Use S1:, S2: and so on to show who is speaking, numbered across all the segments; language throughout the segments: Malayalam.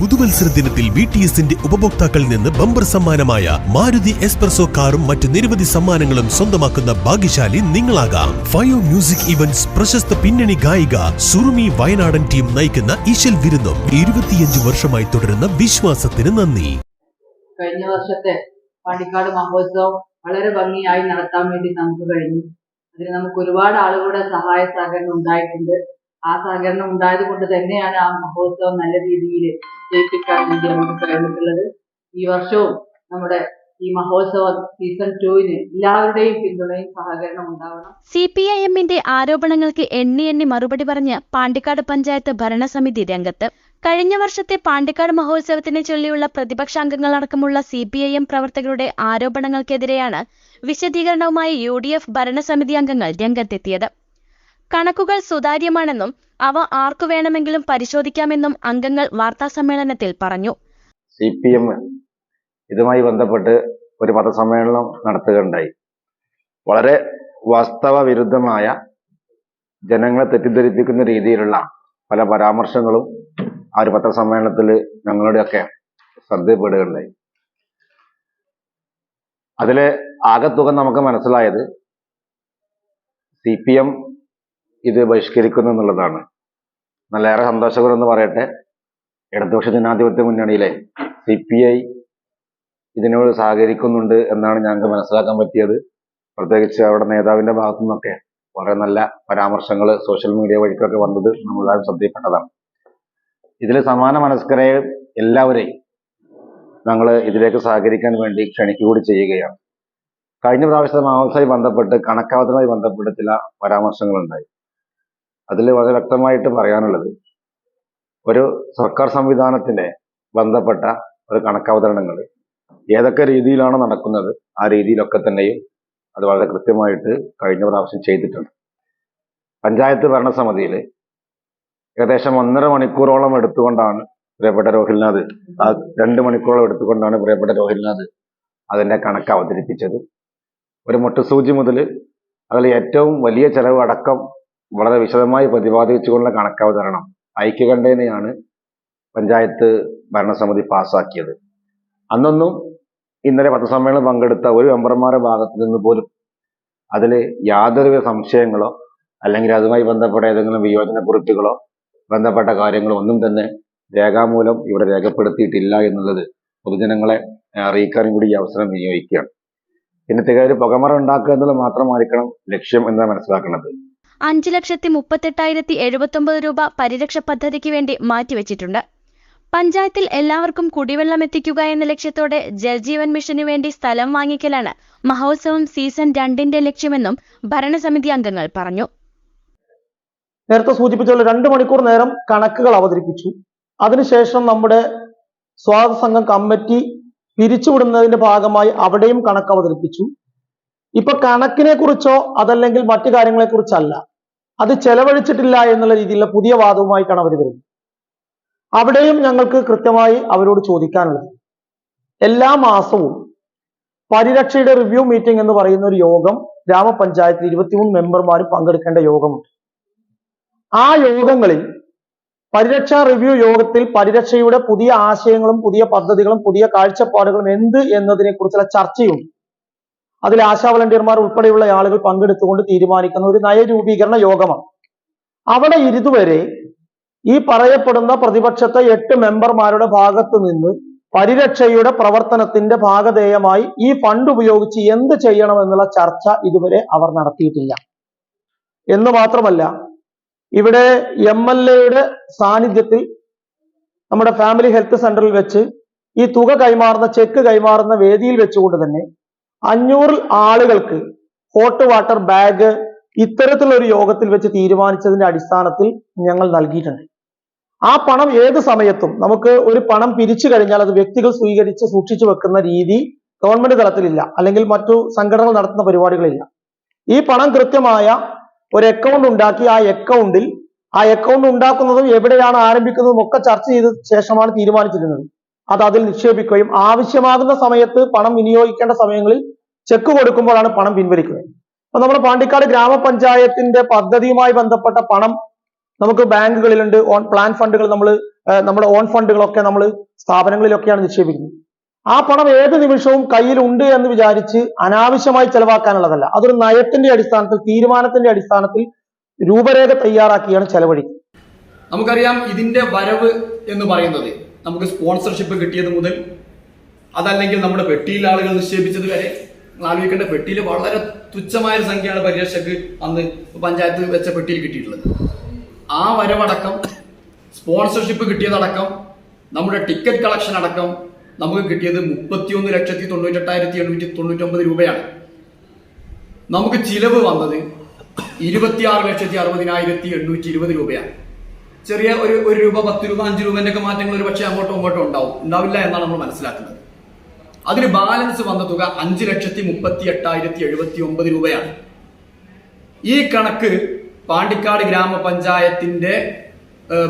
S1: പുതുവത്സര ദിനത്തിൽ ബി ടി എസിന്റെ ഉപഭോക്താക്കളിൽ നിന്ന് ബമ്പർ സമ്മാനമായ മാരുതി എസ്പ്രസോ കാറും മറ്റ് നിരവധി സമ്മാനങ്ങളും സ്വന്തമാക്കുന്ന ഭാഗ്യശാലി നിങ്ങളാകാം. ഫയോ മ്യൂസിക് ഇവന്റ്സ് പ്രശസ്ത പിന്നണി ഗായിക സുറുമി വയനാടൻ ടീം നയിക്കുന്ന ഈശൽ വിരുന്നും ഇരുപത്തിയഞ്ച് വർഷമായി തുടരുന്ന വിശ്വാസത്തിന് നന്ദി.
S2: കഴിഞ്ഞ വർഷത്തെ പാണ്ടിക്കാട് മഹോത്സവം വളരെ ഭംഗിയായി നടത്താൻ വേണ്ടി നമുക്ക് കഴിഞ്ഞു. അതിന് നമുക്ക് ഒരുപാട് ആളുകളുടെ സഹായ സഹകരണം ഉണ്ടായിട്ടുണ്ട്. ആ സഹകരണം ഉണ്ടായത് കൊണ്ട് തന്നെയാണ് ആ മഹോത്സവം നല്ല രീതിയിൽ ജയിപ്പിക്കാൻ കഴിഞ്ഞിട്ടുള്ളത്. ഈ വർഷവും നമ്മുടെ ഈ മഹോത്സവ സീസൺ ടുവിന് എല്ലാവരുടെയും പിന്തുണയും സഹകരണം ഉണ്ടാവണം.
S3: സി പി ഐ എമ്മിന്റെ ആരോപണങ്ങൾക്ക് എണ്ണി എണ്ണി മറുപടി പറഞ്ഞ് പാണ്ടിക്കാട് പഞ്ചായത്ത് ഭരണസമിതി രംഗത്ത്. കഴിഞ്ഞ വർഷത്തെ പാണ്ടിക്കാട് മഹോത്സവത്തിനെ ചൊല്ലിയുള്ള പ്രതിപക്ഷാംഗങ്ങളടക്കമുള്ള സി പി ഐ എം പ്രവർത്തകരുടെ ആരോപണങ്ങൾക്കെതിരെയാണ് വിശദീകരണവുമായി യു ഡി എഫ് ഭരണസമിതി അംഗങ്ങൾ രംഗത്തെത്തിയത്. കണക്കുകൾ സുതാര്യമാണെന്നും അവ ആർക്കു വേണമെങ്കിലും പരിശോധിക്കാമെന്നും അംഗങ്ങൾ വാർത്താസമ്മേളനത്തിൽ പറഞ്ഞു.
S4: സി പി എം ഇതുമായി ബന്ധപ്പെട്ട് ഒരു പത്രസമ്മേളനം നടത്തുകയുണ്ടായി. വളരെ വാസ്തവ വിരുദ്ധമായ ജനങ്ങളെ തെറ്റിദ്ധരിപ്പിക്കുന്ന രീതിയിലുള്ള പല പരാമർശങ്ങളും ആ ഒരു പത്രസമ്മേളനത്തിൽ ഞങ്ങളുടെയൊക്കെ ശ്രദ്ധയിൽപ്പെടുകയുണ്ടായി. അതിലെ ആകെത്തുക നമുക്ക് മനസ്സിലായത് സി പി എം ഇത് ബഹിഷ്കരിക്കുന്നു എന്നുള്ളതാണ്. നല്ലേറെ സന്തോഷകരെന്ന് പറയട്ടെ. ഇടതുപക്ഷ ജനാധിപത്യ മുന്നണിയിലെ സി പി ഐ ഇതിനോട് സഹകരിക്കുന്നുണ്ട് എന്നാണ് ഞങ്ങൾക്ക് മനസ്സിലാക്കാൻ പറ്റിയത്. പ്രത്യേകിച്ച് അവിടെ നേതാവിന്റെ ഭാഗത്തു നിന്നൊക്കെ വളരെ നല്ല പരാമർശങ്ങൾ സോഷ്യൽ മീഡിയ വഴിക്കൊക്കെ വന്നത് നമ്മളെല്ലാവരും ശ്രദ്ധയിൽപ്പെട്ടതാണ് ഇതിൽ സമാന മനസ്കരെ എല്ലാവരെയും ഞങ്ങൾ ഇതിലേക്ക് സഹകരിക്കാൻ വേണ്ടി ക്ഷണിക്കുകൂടി ചെയ്യുകയാണ്. കഴിഞ്ഞ പ്രാവശ്യത്തെ മഹോത്സവമായി ബന്ധപ്പെട്ട് കണക്കാവതുമായി ബന്ധപ്പെട്ട് ചില പരാമർശങ്ങളുണ്ടായി. അതിൽ വളരെ വ്യക്തമായിട്ട് പറയാനുള്ളത് ഒരു സർക്കാർ സംവിധാനത്തിനെ ബന്ധപ്പെട്ട ഒരു കണക്കവതരണങ്ങൾ ഏതൊക്കെ രീതിയിലാണ് നടക്കുന്നത് ആ രീതിയിലൊക്കെ തന്നെയും അത് വളരെ കൃത്യമായിട്ട് കഴിഞ്ഞ പ്രാവശ്യം ചെയ്തിട്ടുണ്ട്. പഞ്ചായത്ത് ഭരണസമിതിയിൽ ഏകദേശം ഒന്നര മണിക്കൂറോളം എടുത്തുകൊണ്ടാണ് പ്രിയപ്പെട്ട രോഹിൽനാഥ് ആ രണ്ട് മണിക്കൂറോളം എടുത്തുകൊണ്ടാണ് പ്രിയപ്പെട്ട രോഹിൽനാഥ് അതിന്റെ കണക്ക് അവതരിപ്പിച്ചത്. ഒരു മുട്ടുസൂചി മുതൽ അതിൽ ഏറ്റവും വലിയ ചെലവ് അടക്കം വളരെ വിശദമായി പ്രതിപാദിച്ചുകൊണ്ടുള്ള കണക്കവതരണം ഐക്യകണ്ഠേനയാണ് പഞ്ചായത്ത് ഭരണസമിതി പാസാക്കിയത്. അന്നൊന്നും ഇന്നലെ പത്രസമ്മേളനം പങ്കെടുത്ത ഒരു മെമ്പർമാരുടെ ഭാഗത്ത് നിന്ന് പോലും അതിൽ യാതൊരുവിധ സംശയങ്ങളോ അല്ലെങ്കിൽ അതുമായി ബന്ധപ്പെട്ട ഏതെങ്കിലും വിയോജന കുറിപ്പുകളോ ബന്ധപ്പെട്ട കാര്യങ്ങളോ ഒന്നും തന്നെ രേഖാമൂലം ഇവിടെ രേഖപ്പെടുത്തിയിട്ടില്ല എന്നുള്ളത് പൊതുജനങ്ങളെ അറിയിക്കാനും കൂടി ഈ അവസരം വിനിയോഗിക്കുകയാണ്. പിന്നെ തികയൊരു പുകമറ ഉണ്ടാക്കുക എന്നുള്ളത് മാത്രമായിരിക്കണം ലക്ഷ്യം എന്നാണ് മനസ്സിലാക്കുന്നത്.
S3: അഞ്ച് ലക്ഷത്തി മുപ്പത്തെട്ടായിരത്തി എഴുപത്തൊമ്പത് രൂപ പരിരക്ഷ പദ്ധതിക്ക് വേണ്ടി മാറ്റിവെച്ചിട്ടുണ്ട്. പഞ്ചായത്തിൽ എല്ലാവർക്കും കുടിവെള്ളം എത്തിക്കുക എന്ന ലക്ഷ്യത്തോടെ ജൽജീവൻ മിഷനു വേണ്ടി സ്ഥലം വാങ്ങിക്കലാണ് മഹോത്സവം സീസൺ രണ്ടിന്റെ ലക്ഷ്യമെന്നും ഭരണസമിതി അംഗങ്ങൾ പറഞ്ഞു.
S5: നേരത്തെ സൂചിപ്പിച്ച രണ്ട് മണിക്കൂർ നേരം കണക്കുകൾ അവതരിപ്പിച്ചു. അതിനുശേഷം നമ്മുടെ സ്വാഗത സംഘം കമ്മിറ്റി പിരിച്ചുവിടുന്നതിന്റെ ഭാഗമായി അവിടെയും കണക്ക് അവതരിപ്പിച്ചു. ഇപ്പൊ കണക്കിനെ കുറിച്ചോ അതല്ലെങ്കിൽ മറ്റു കാര്യങ്ങളെ കുറിച്ചല്ല. അത് ചെലവഴിച്ചിട്ടില്ല എന്നുള്ള രീതിയിലുള്ള പുതിയ വാദവുമായിട്ടാണ് അവർ വരുന്നത്. അവിടെയും ഞങ്ങൾക്ക് കൃത്യമായി അവരോട് ചോദിക്കാനുള്ളത്. എല്ലാ മാസവും പരിരക്ഷയുടെ റിവ്യൂ മീറ്റിംഗ് എന്ന് പറയുന്ന ഒരു യോഗം ഗ്രാമപഞ്ചായത്തിൽ ഇരുപത്തിമൂന്ന് മെമ്പർമാരും പങ്കെടുക്കേണ്ട യോഗമുണ്ട്. ആ യോഗങ്ങളിൽ പരിരക്ഷാ റിവ്യൂ യോഗത്തിൽ പരിരക്ഷയുടെ പുതിയ ആശയങ്ങളും പുതിയ പദ്ധതികളും പുതിയ കാഴ്ചപ്പാടുകളും എന്ത് എന്നതിനെ കുറിച്ചുള്ള ചർച്ചയുണ്ട് അതിൽ ആശാ വളണ്ടിയർമാർ ഉൾപ്പെടെയുള്ള ആളുകൾ പങ്കെടുത്തുകൊണ്ട് തീരുമാനിക്കുന്ന ഒരു നയരൂപീകരണ യോഗമാണ്. അവിടെ ഇതുവരെ ഈ പറയപ്പെടുന്ന പ്രതിപക്ഷത്തെ എട്ട് മെമ്പർമാരുടെ ഭാഗത്ത് നിന്ന് പരിരക്ഷയുടെ പ്രവർത്തനത്തിന്റെ ഭാഗധേയമായി ഈ ഫണ്ട് ഉപയോഗിച്ച് എന്ത് ചെയ്യണം എന്നുള്ള ചർച്ച ഇതുവരെ അവർ നടത്തിയിട്ടില്ല. എന്ന് മാത്രമല്ല ഇവിടെ എം എൽ എയുടെ സാന്നിധ്യത്തിൽ നമ്മുടെ ഫാമിലി ഹെൽത്ത് സെന്ററിൽ വെച്ച് ഈ തുക കൈമാറുന്ന ചെക്ക് കൈമാറുന്ന വേദിയിൽ വെച്ചുകൊണ്ട് തന്നെ അഞ്ഞൂറ് ആളുകൾക്ക് ഹോട്ട് വാട്ടർ ബാഗ് ഇത്തരത്തിലുള്ള ഒരു യോഗത്തിൽ വെച്ച് തീരുമാനിച്ചതിന്റെ അടിസ്ഥാനത്തിൽ ഞങ്ങൾ നൽകിയിട്ടുണ്ട്. ആ പണം ഏത് സമയത്തും നമുക്ക് ഒരു പണം പിരിച്ചു കഴിഞ്ഞാൽ അത് വ്യക്തികൾ സ്വീകരിച്ച് സൂക്ഷിച്ചു വെക്കുന്ന രീതി ഗവൺമെന്റ് തലത്തിലില്ല. അല്ലെങ്കിൽ മറ്റു സംഘടനകൾ നടത്തുന്ന പരിപാടികളില്ല. ഈ പണം കൃത്യമായ ഒരു അക്കൗണ്ട് ഉണ്ടാക്കി ആ അക്കൗണ്ടിൽ ആ അക്കൗണ്ട് ഉണ്ടാക്കുന്നതും എവിടെയാണ് ആരംഭിക്കുന്നതും ഒക്കെ ചർച്ച ചെയ്ത ശേഷമാണ് തീരുമാനിച്ചിരുന്നത്. അത് അതിൽ നിക്ഷേപിക്കുകയും ആവശ്യമാകുന്ന സമയത്ത് പണം വിനിയോഗിക്കേണ്ട സമയങ്ങളിൽ ചെക്ക് കൊടുക്കുമ്പോഴാണ് പണം പിൻവലിക്കുക. അപ്പൊ നമ്മുടെ പാണ്ടിക്കാട് ഗ്രാമപഞ്ചായത്തിന്റെ പദ്ധതിയുമായി ബന്ധപ്പെട്ട പണം നമുക്ക് ബാങ്കുകളിലുണ്ട്. ഓൺ പ്ലാൻ ഫണ്ടുകൾ നമ്മൾ നമ്മുടെ ഓൺ ഫണ്ടുകളൊക്കെ നമ്മൾ സ്ഥാപനങ്ങളിലൊക്കെയാണ് നിക്ഷേപിക്കുന്നത്. ആ പണം ഏത് നിമിഷവും കയ്യിലുണ്ട് എന്ന് വിചാരിച്ച് അനാവശ്യമായി ചെലവാക്കാനുള്ളതല്ല. അതൊരു നയത്തിന്റെ അടിസ്ഥാനത്തിൽ തീരുമാനത്തിന്റെ അടിസ്ഥാനത്തിൽ രൂപരേഖ തയ്യാറാക്കിയാണ് ചെലവഴിക്കുന്നത്.
S6: നമുക്കറിയാം ഇതിന്റെ വരവ് എന്ന് പറയുന്നത്. നമുക്ക് സ്പോൺസർഷിപ്പ് കിട്ടിയത് മുതൽ അതല്ലെങ്കിൽ നമ്മുടെ പെട്ടിയിൽ ആളുകൾ നിക്ഷേപിച്ചത് വരെ ആലോചിക്കേണ്ട പെട്ടിയിൽ വളരെ തുച്ഛമായ ഒരു സംഖ്യയാണ് പരിരക്ഷക്ക് അന്ന് പഞ്ചായത്ത് വെച്ച പെട്ടിയിൽ കിട്ടിയിട്ടുള്ളത്. ആ വരവടക്കം സ്പോൺസർഷിപ്പ് കിട്ടിയതടക്കം നമ്മുടെ ടിക്കറ്റ് കളക്ഷൻ അടക്കം നമുക്ക് കിട്ടിയത് മുപ്പത്തിയൊന്ന് ലക്ഷത്തി തൊണ്ണൂറ്റെട്ടായിരത്തി എണ്ണൂറ്റി തൊണ്ണൂറ്റൊമ്പത് രൂപയാണ്. നമുക്ക് ചിലവ് വന്നത് ഇരുപത്തിയാറ് ലക്ഷത്തി അറുപതിനായിരത്തി എണ്ണൂറ്റി ഇരുപത് രൂപയാണ്. ചെറിയ ഒരു ഒരു രൂപ പത്ത് രൂപ അഞ്ച് രൂപ എന്നൊക്കെ മാറ്റങ്ങൾ ഒരു പക്ഷേ അങ്ങോട്ടും ഇങ്ങോട്ടും ഉണ്ടാവും. ഉണ്ടാവില്ല എന്നാണ് നമ്മൾ മനസ്സിലാക്കുന്നത്. അതിന് ബാലൻസ് വന്ന തുക അഞ്ച് ലക്ഷത്തി മുപ്പത്തി എട്ടായിരത്തി എഴുപത്തി ഒമ്പത് രൂപയാണ്. ഈ കണക്ക് പാണ്ടിക്കാട് ഗ്രാമപഞ്ചായത്തിന്റെ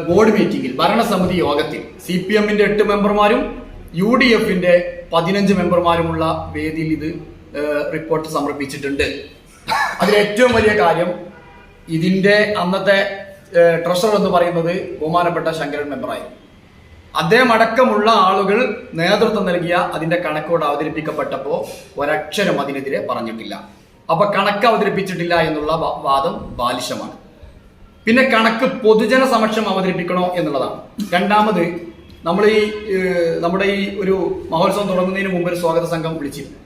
S6: ബോർഡ് മീറ്റിംഗിൽ ഭരണസമിതി യോഗത്തിൽ സി പി എമ്മിന്റെ എട്ട് മെമ്പർമാരും യു ഡി എഫിന്റെ പതിനഞ്ച് മെമ്പർമാരുമുള്ള വേദിയിൽ ഇത് റിപ്പോർട്ട് സമർപ്പിച്ചിട്ടുണ്ട്. അതിൽ ഏറ്റവും വലിയ കാര്യം ഇതിന്റെ അന്നത്തെ ട്രഷറർ എന്ന് പറയുന്നത് ബഹുമാനപ്പെട്ട ശങ്കരൻ മെമ്പറായി. അദ്ദേഹം അടക്കമുള്ള ആളുകൾ നേതൃത്വം നൽകിയ അതിന്റെ കണക്കോട് അവതരിപ്പിക്കപ്പെട്ടപ്പോ ഒരക്ഷരം അതിനെതിരെ പറഞ്ഞിട്ടില്ല. അപ്പൊ കണക്ക് അവതരിപ്പിച്ചിട്ടില്ല എന്നുള്ള വാദം ബാലിശമാണ്. പിന്നെ കണക്ക് പൊതുജന സമക്ഷം അവതരിപ്പിക്കണോ എന്നുള്ളതാണ്. രണ്ടാമത് നമ്മൾ ഈ നമ്മുടെ ഈ ഒരു മഹോത്സവം തുടങ്ങുന്നതിന് മുമ്പ് ഒരു സ്വാഗത സംഘം വിളിച്ചിരുന്നു.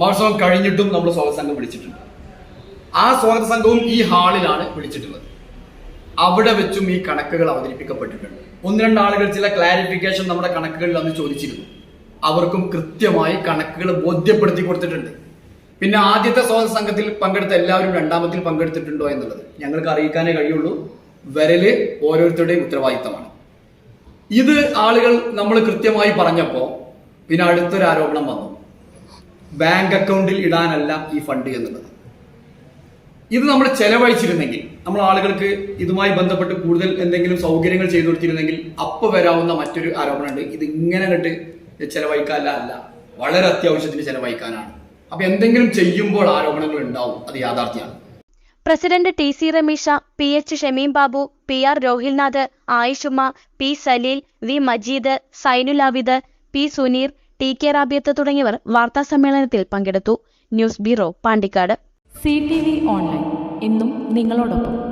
S6: മഹോത്സവം കഴിഞ്ഞിട്ടും നമ്മൾ സ്വാഗത സംഘം വിളിച്ചിട്ടുണ്ട്. ആ സ്വാഗത സംഘവും ഈ ഹാളിലാണ് വിളിച്ചിട്ടുള്ളത്. അവിടെ വെച്ചും ഈ കണക്കുകൾ അവതരിപ്പിക്കപ്പെട്ടിട്ടുണ്ട്. ഒന്ന് രണ്ട് ആളുകൾ ചില ക്ലാരിഫിക്കേഷൻ നമ്മുടെ കണക്കുകളിൽ അന്ന് ചോദിച്ചിരുന്നു. അവർക്കും കൃത്യമായി കണക്കുകൾ ബോധ്യപ്പെടുത്തി കൊടുത്തിട്ടുണ്ട്. പിന്നെ ആദ്യത്തെ സ്വാതന്ത്ര്യ സംഘത്തിൽ പങ്കെടുത്ത എല്ലാവരും രണ്ടാമത്തിൽ പങ്കെടുത്തിട്ടുണ്ടോ എന്നുള്ളത്. ഞങ്ങൾക്ക് അറിയിക്കാനേ കഴിയുള്ളൂ. വരൽ ഓരോരുത്തരുടെയും ഉത്തരവാദിത്തമാണ്. ഇത് ആളുകൾ നമ്മൾ കൃത്യമായി പറഞ്ഞപ്പോൾ പിന്നെ അടുത്തൊരു ആരോപണം വന്നു. ബാങ്ക് അക്കൗണ്ടിൽ ഇടാനല്ല ഈ ഫണ്ട് എന്നുള്ളത്. ഇത് നമ്മൾ ചെലവഴിച്ചിരുന്നെങ്കിൽ നമ്മൾ ആളുകൾക്ക് ഇതുമായി ബന്ധപ്പെട്ട് കൂടുതൽ എന്തെങ്കിലും സൗകര്യങ്ങൾ ചെയ്തു കൊടുത്തിരുന്നെങ്കിൽ അപ്പൊ വരാവുന്ന മറ്റൊരു ആരോപണമുണ്ട്. ഇത് ഇങ്ങനെ കണ്ട് ചെലവഴിക്കാനല്ല അല്ല. വളരെ അത്യാവശ്യത്തിന് ചെലവഴിക്കാനാണ്. അപ്പൊ എന്തെങ്കിലും ചെയ്യുമ്പോൾ ആരോപണങ്ങൾ ഉണ്ടാവും. അത് യാഥാർത്ഥ്യമാണ്.
S3: President T C Ramisha P H Shamim Babu P R Rohilnath Ayishumma P Saleel V Majeed Zainul Abid P Suneer T K Rabiyath തുടങ്ങിയവർ വാർത്താ സമ്മേളനത്തിൽ പങ്കെടുത്തു. News bureau Pandikkad.
S7: C T V online. എന്നും നിങ്ങളോടൊപ്പം.